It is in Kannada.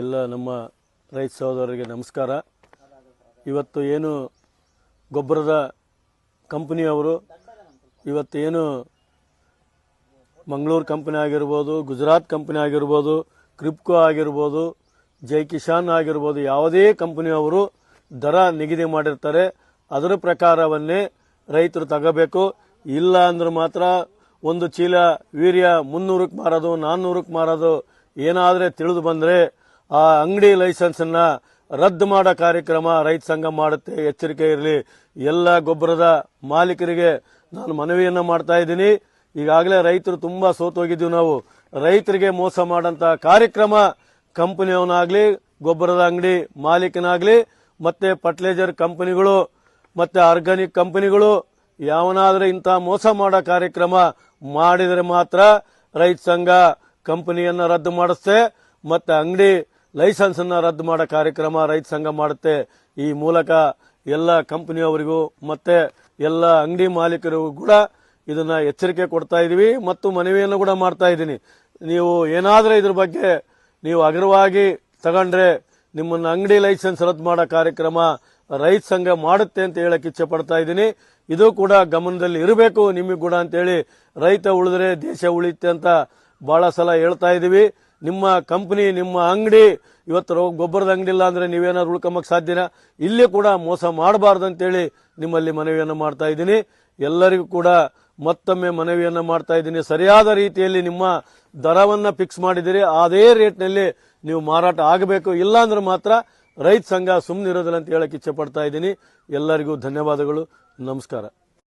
ಎಲ್ಲ ನಮ್ಮ ರೈತ ಸಹೋದರರಿಗೆ ನಮಸ್ಕಾರ. ಇವತ್ತು ಏನು ಗೊಬ್ಬರದ ಕಂಪನಿಯವರು ಏನು ಮಂಗಳೂರು ಕಂಪನಿ ಆಗಿರ್ಬೋದು, ಗುಜರಾತ್ ಕಂಪನಿ ಆಗಿರ್ಬೋದು, ಕ್ರಿಪ್ಕೋ ಆಗಿರ್ಬೋದು, ಜೈ ಕಿಸಾನ್ ಆಗಿರ್ಬೋದು, ಯಾವುದೇ ಕಂಪನಿಯವರು ದರ ನಿಗದಿ ಮಾಡಿರ್ತಾರೆ. ಅದರ ಪ್ರಕಾರವನ್ನೇ ರೈತರು ತಗೋಬೇಕು. ಇಲ್ಲ ಅಂದ್ರೆ ಮಾತ್ರ ಒಂದು ಚೀಲ ವೀರ್ಯ ಮುನ್ನೂರಕ್ಕೆ ಮಾರೋದು, ನಾನ್ನೂರಕ್ಕೆ ಮಾರೋದು ಏನಾದರೆ ತಿಳಿದು ಬಂದರೆ ಆ ಅಂಗಡಿ ಲೈಸೆನ್ಸನ್ನ ರದ್ದು ಮಾಡೋ ಕಾರ್ಯಕ್ರಮ ರೈತ ಸಂಘ ಮಾಡುತ್ತೆ. ಎಚ್ಚರಿಕೆ ಇರಲಿ. ಎಲ್ಲ ಗೊಬ್ಬರದ ಮಾಲೀಕರಿಗೆ ನಾನು ಮನವಿಯನ್ನ ಮಾಡ್ತಾ ಇದ್ದೀನಿ. ಈಗಾಗಲೇ ರೈತರು ತುಂಬಾ ಸೋತೋಗಿದ್ದೀವಿ ನಾವು. ರೈತರಿಗೆ ಮೋಸ ಮಾಡೋಂಥ ಕಾರ್ಯಕ್ರಮ ಕಂಪನಿಯವನಾಗ್ಲಿ, ಗೊಬ್ಬರದ ಅಂಗಡಿ ಮಾಲೀಕನಾಗಲಿ, ಮತ್ತೆ ಫರ್ಟಿಲೈಸರ್ ಕಂಪನಿಗಳು, ಮತ್ತೆ ಆರ್ಗಾನಿಕ್ ಕಂಪನಿಗಳು, ಯಾವನಾದರೂ ಇಂಥ ಮೋಸ ಮಾಡೋ ಕಾರ್ಯಕ್ರಮ ಮಾಡಿದರೆ ಮಾತ್ರ ರೈತ ಸಂಘ ಕಂಪನಿಯನ್ನ ರದ್ದು ಮಾಡಿಸುತ್ತೆ ಮತ್ತೆ ಅಂಗಡಿ ಲೈಸೆನ್ಸ್ ಅನ್ನ ರದ್ದು ಮಾಡೋ ಕಾರ್ಯಕ್ರಮ ರೈತ ಸಂಘ ಮಾಡುತ್ತೆ. ಈ ಮೂಲಕ ಎಲ್ಲ ಕಂಪನಿಯವರಿಗೂ ಮತ್ತೆ ಎಲ್ಲ ಅಂಗಡಿ ಮಾಲೀಕರಿಗೂ ಕೂಡ ಇದನ್ನ ಎಚ್ಚರಿಕೆ ಕೊಡ್ತಾ ಇದೀವಿ ಮತ್ತು ಮನವಿಯನ್ನು ಕೂಡ ಮಾಡ್ತಾ ಇದ್ದೀನಿ ನೀವು ಏನಾದರೂ ಇದ್ರ ಬಗ್ಗೆ ನೀವು ಅಗ್ರವಾಗಿ ತಗೊಂಡ್ರೆ ನಿಮ್ಮನ್ನ ಅಂಗಡಿ ಲೈಸೆನ್ಸ್ ರದ್ದು ಮಾಡೋ ಕಾರ್ಯಕ್ರಮ ರೈತ ಸಂಘ ಮಾಡುತ್ತೆ ಅಂತ ಹೇಳಕ್ ಇಚ್ಛೆ ಪಡ್ತಾ ಇದ್ದೀನಿ ಇದು ಕೂಡ ಗಮನದಲ್ಲಿ ಇರಬೇಕು, ನಿಮಗೆ ಕೂಡ ಅಂತೇಳಿ ರೈತ ಉಳಿದ್ರೆ ದೇಶ ಉಳಿಯುತ್ತೆ ಅಂತ ಬಹಳ ಸಲ ಹೇಳ್ತಾ ಇದೀವಿ, ನಿಮ್ಮ ಕಂಪನಿ, ನಿಮ್ಮ ಅಂಗಡಿ, ಇವತ್ತು ಗೊಬ್ಬರದ ಅಂಗಡಿ ಇಲ್ಲ ಅಂದ್ರೆ ನೀವೇನಾದ್ರು ಉಳ್ಕೊಂಬಕ್ ಸಾಧ್ಯನಾ? ಇಲ್ಲಿ ಕೂಡ ಮೋಸ ಮಾಡಬಾರ್ದು ಅಂತೇಳಿ ನಿಮ್ಮಲ್ಲಿ ಮನವಿಯನ್ನು ಮಾಡ್ತಾ ಇದ್ದೀನಿ. ಎಲ್ಲರಿಗೂ ಕೂಡ ಮತ್ತೊಮ್ಮೆ ಮನವಿಯನ್ನು ಮಾಡ್ತಾ ಇದ್ದೀನಿ. ಸರಿಯಾದ ರೀತಿಯಲ್ಲಿ ನಿಮ್ಮ ದರವನ್ನ ಫಿಕ್ಸ್ ಮಾಡಿದಿರಿ. ಅದೇ ರೇಟ್ನಲ್ಲಿ ನೀವು ಮಾರಾಟ ಆಗಬೇಕು. ಇಲ್ಲ ಅಂದ್ರೆ ಮಾತ್ರ ರೈತ ಸಂಘ ಸುಮ್ಮನಿರೋದಿಲ್ಲ ಅಂತ ಹೇಳಕ್ಕೆ ಇಚ್ಛೆ ಪಡ್ತಾ ಇದ್ದೀನಿ. ಎಲ್ಲರಿಗೂ ಧನ್ಯವಾದಗಳು. ನಮಸ್ಕಾರ.